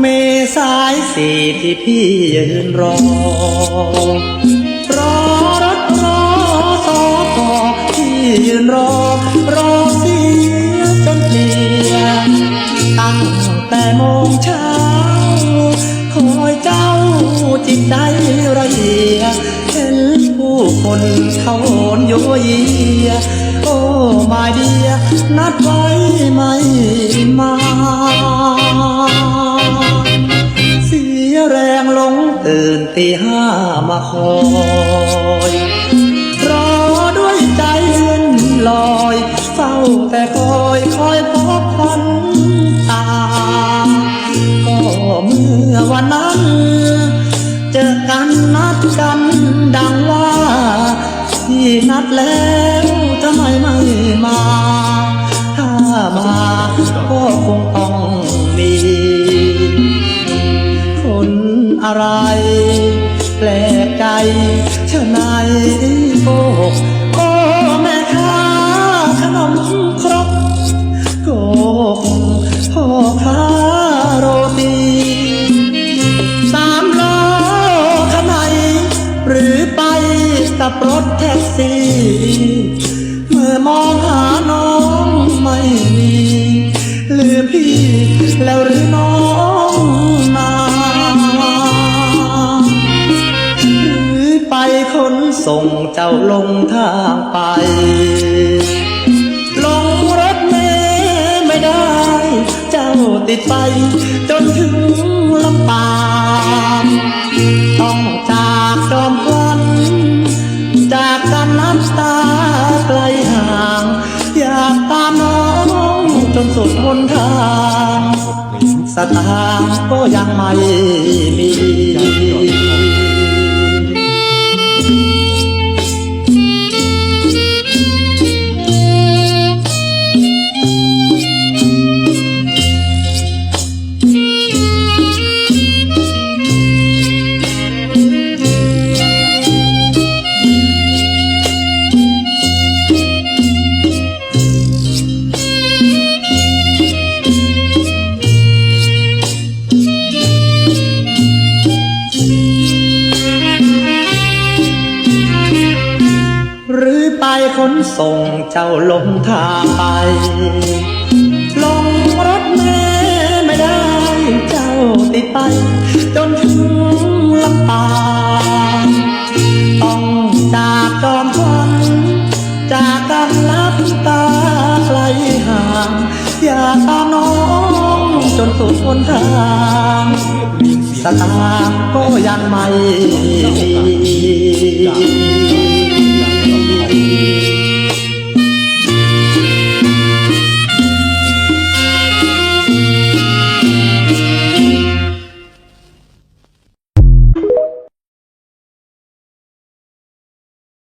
เมสายสีที่พี่ยืนรอ รอรถรอสอพอที่ยืนรอ รอเสียจนเพลียตั้งแต่โมงเช้าคอยเจ้าจิตใจระเอียเห็นผู้คนเขาโอนโยเยียโอ้มาเดียนัดไว้ไม่มา มาคอยรอด้วยใจเลื่อนลอยเฝ้าแต่คอยคอยพบฝันตา ก็เมื่อวันนั้น เจอกันนัดกันดังว่าที่นัดแล้วทำไมไม่มา ถ้ามาก็คงต้องมีคนอะไร แปลกใจเช่าไหนโอ้โอ้แม่ค้าขนมครกโกหกพ่อค้าโรตีสามล้อขนไหนหรือไปกับรถแท็กซี่เมื่อมองหาน้องไม่มีลืมพี่แล้วหรือน้อง ขนส่งเจ้าลงทางไป ลงรถเมล์ไม่ได้ เจ้าติดไป จนถึงลำปางต้องจากจอมพลันจากกันน้ำตาไกลห่าง อยากตามน้องจนสุดหนทางสตางก็ยังไม่มี หรือไปขนส่งเจ้าลงทางไป ลงรถเมล์ไม่ได้เจ้าติดไป จนถึงลำปางต้องจากจอมพลันจากกันลับตาไกลห่างอย่าตามน้องจนสุดหนทางสตางก็ยังไม่มี